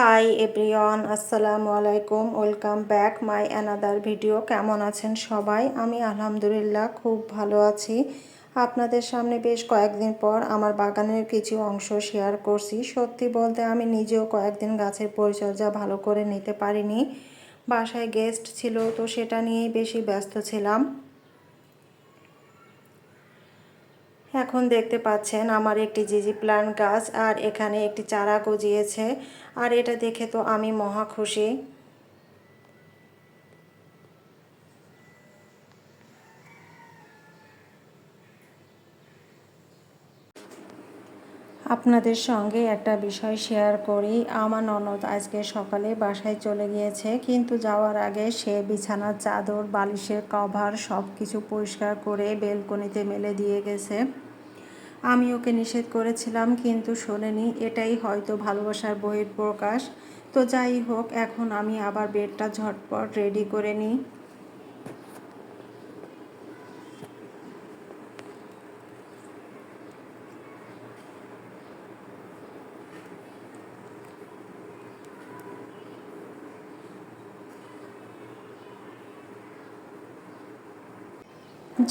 High everyone, আসসালামু আলাইকুম, welcome back my another video. কেমন আছেন সবাই? আমি আলহামদুলিল্লাহ খুব ভালো আছি। আপনাদের সামনে বেশ কয়েকদিন পর আমার বাগানের কিছু অংশ শেয়ার করছি। সত্যি বলতে আমি নিজেও কয়েকদিন গাছের পরিচর্যা ভালো করে নিতে পারিনি। বাসায় গেস্ট ছিল, তো সেটা নিয়েই বেশি ব্যস্ত ছিলাম। এখন দেখতে পাচ্ছেন আমার একটি জিজি প্লান্ট গাছ আর এখানে একটি চারা গজিয়েছে। আর এটা দেখে তো আমি মহা খুশি। আপনাদের সঙ্গে একটা বিষয় শেয়ার করি। আমার ননদ আজকে সকালে বাসায় চলে গিয়েছে, কিন্তু যাওয়ার আগে সে বিছানার চাদর, বালিশের কভার সব কিছু পরিষ্কার করে বেলকনিতে মেলে দিয়ে গেছে। আমি ওকে নিষেধ করেছিলাম, কিন্তু শোনেনি, এটাই হয়তো ভালোবাসার বহির প্রকাশ তো যাই হোক, এখন আমি আবার বেডটা ঝটপট রেডি করে নিই।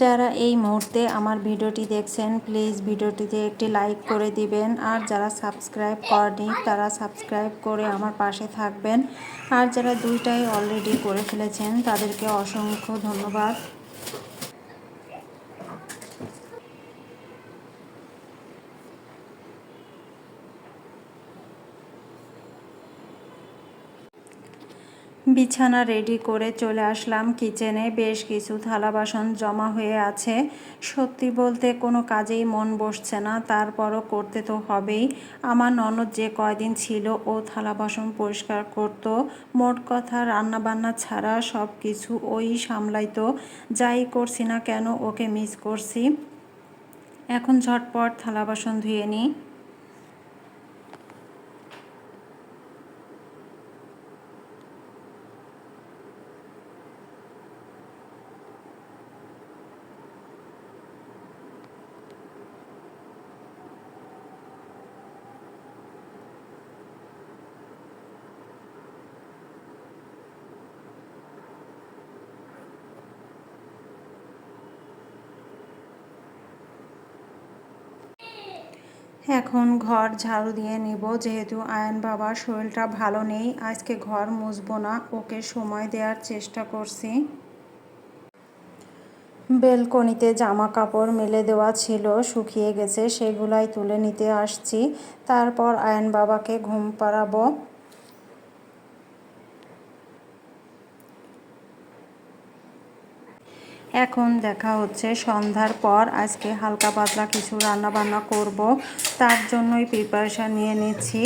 যারা এই মুহূর্তে আমার ভিডিওটি দেখছেন প্লিজ ভিডিওটিতে একটি লাইক করে দিবেন। আর যারা সাবস্ক্রাইব করেনি, তারা সাবস্ক্রাইব করে আমার পাশে থাকবেন। আর যারা দুইটাই অলরেডি করে ফেলেছেন, তাদেরকে অসংখ্য ধন্যবাদ। বিছানা রেডি করে চলে আসলাম কিচেনে। বেশ কিছু থালা বাসন জমা হয়ে আছে। সত্যি বলতে কোনো কাজেই মন বসছে না, তারপরও করতে তো হবেই। আমার ননদ যে কয়দিন ছিল ও থালা বাসন পরিষ্কার করত, মোট কথা রান্না বান্না ছাড়া সব কিছু ওই সামলাইতো। যাই করছি না কেন ওকে মিস করছি। এখন ঝটপট থালা বাসন ধুয়ে নিই। এখন ঘর ঝাড়ু দিয়ে নিব। যেহেতু আয়ন বাবার শরীরটা ভালো নেই, আজকে ঘর মুছবো না। ওকে সময় দেওয়ার চেষ্টা করছি। বেলকনিতে জামা কাপড় মেলে দেওয়া ছিল, শুকিয়ে গেছে, সেগুলাই তুলে নিতে আসছি। তারপর আয়ন বাবাকে ঘুম পাড়াবো। এখন দেখা হচ্ছে সন্ধ্যার পর। আজকে হালকা পাতলা কিছু রান্না বান্না করব, তার জন্যই প্রিপারেশান নিয়ে নিচ্ছি।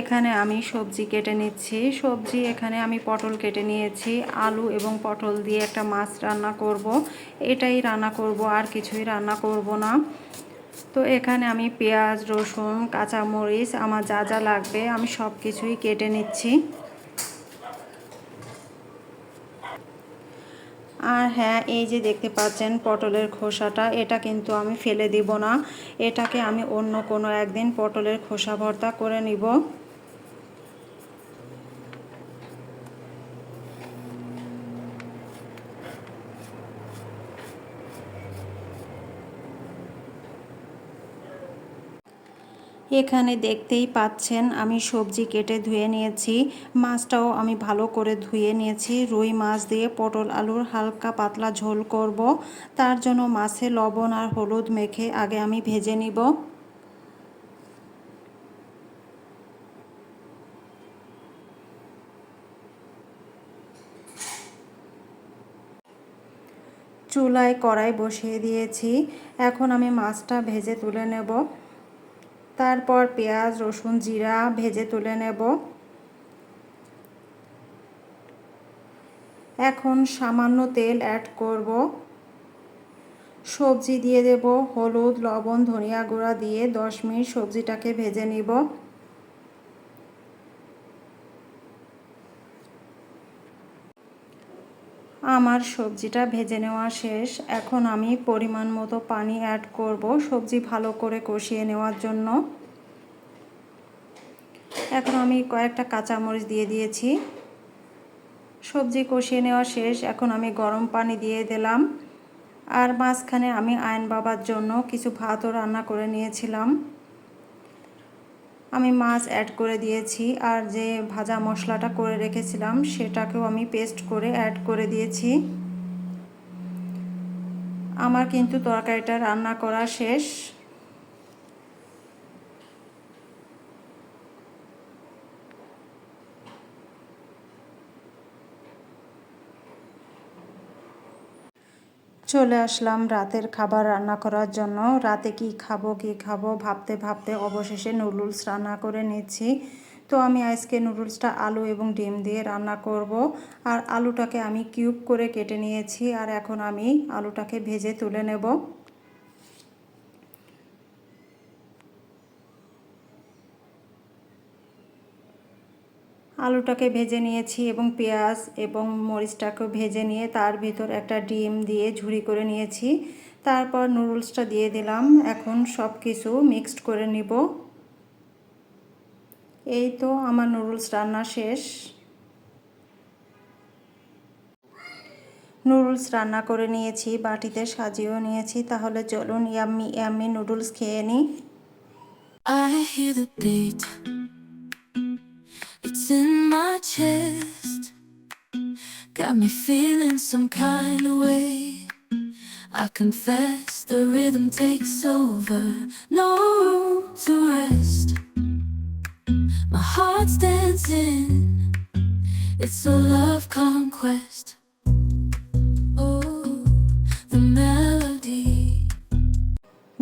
এখানে আমি সবজি কেটে নিচ্ছি। সবজি এখানে আমি পটল কেটে নিয়েছি। আলু এবং পটল দিয়ে একটা মাছ রান্না করব। এটাই রান্না করব, আর কিছুই রান্না করব না। তো এখানে আমি পেঁয়াজ, রসুন, কাঁচামরিচ, আমার যা যা লাগবে আমি সব কিছুই কেটে নিচ্ছি। আর হ্যাঁ এই যে দেখতে পাচ্ছেন পটলের খোসাটা, এটা কিন্তু আমি ফেলে দিব না। এটাকে আমি অন্য কোনো একদিন পটলের খোসা ভর্তা করে নিব। এখানে দেখতেই পাচ্ছেন, আমি সবজি কেটে ধুয়ে নিয়েছি। মাছটাও আমি ভালো করে ধুয়ে নিয়েছি। রুই মাছ দিয়ে পটল আলুর হালকা পাতলা ঝোল করব। তার জন্য মাছে লবণ আর হলুদ মেখে আগে আমি ভেজে নিব। চুলায় কড়াই বসিয়ে দিয়েছি। এখন আমি মাছটা ভেজে তুলে নেব। তারপর পেঁয়াজ, রসুন, জিরা ভেজে তুলে নেব। এখন সামান্য তেল অ্যাড করব। সবজি দিয়ে দেব, হলুদ, লবণ, ধনিয়া গুঁড়া দিয়ে দশ মিনিট সবজিটাকে ভেজে নিব। আমার সবজিটা ভেজে নেওয়া শেষ। এখন আমি পরিমাণ মতো পানি অ্যাড করব সবজি ভালো করে কষিয়ে নেওয়ার জন্য। এখন আমি কয়েকটা কাঁচামরিচ দিয়ে দিয়েছি। সবজি কষিয়ে নেওয়া শেষ। এখন আমি গরম পানি দিয়ে দিলাম। আর মাঝখানে আমি আয়ন বাবার জন্য কিছু ভাতও রান্না করে নিয়েছিলাম। আমি মাছ অ্যাড করে দিয়েছি আর যে ভাজা মশলাটা করে রেখেছিলাম সেটাকেও আমি পেস্ট করে অ্যাড করে দিয়েছি। আমার কিন্তু তরকারিটা রান্না করা শেষ। চলে আসলাম রাতের খাবার রান্না করার জন্য। রাতে কি খাব কি খাব? ভাবতে ভাবতে অবশেষে নুডলস রান্না করে নিচ্ছি। তো আমি আজকে নুডলসটা আলু এবং ডিম দিয়ে রান্না করব। আর আলুটাকে আমি কিউব করে কেটে নিয়েছি। আর এখন আমি আলুটাকে ভেজে তুলে নেব। আলুটাকে ভেজে নিয়েছি এবং পেঁয়াজ এবং মরিচটাকেও ভেজে নিয়ে তার ভিতর একটা ডিম দিয়ে ঝুড়ি করে নিয়েছি। তারপর নুডলসটা দিয়ে দিলাম। এখন সব কিছু মিক্সড করে নিব। এই তো আমার নুডলস রান্না শেষ। নুডলস রান্না করে নিয়েছি, বাটিতে সাজিয়েও নিয়েছি। তাহলে চলুন, ইয়াম্মি ইয়াম্মি নুডলস খেয়ে নিই I hear the. In my chest. Got me feeling some kind of way. I confess the rhythm takes over. No room to rest. My heart's dancing. It's a love conquest.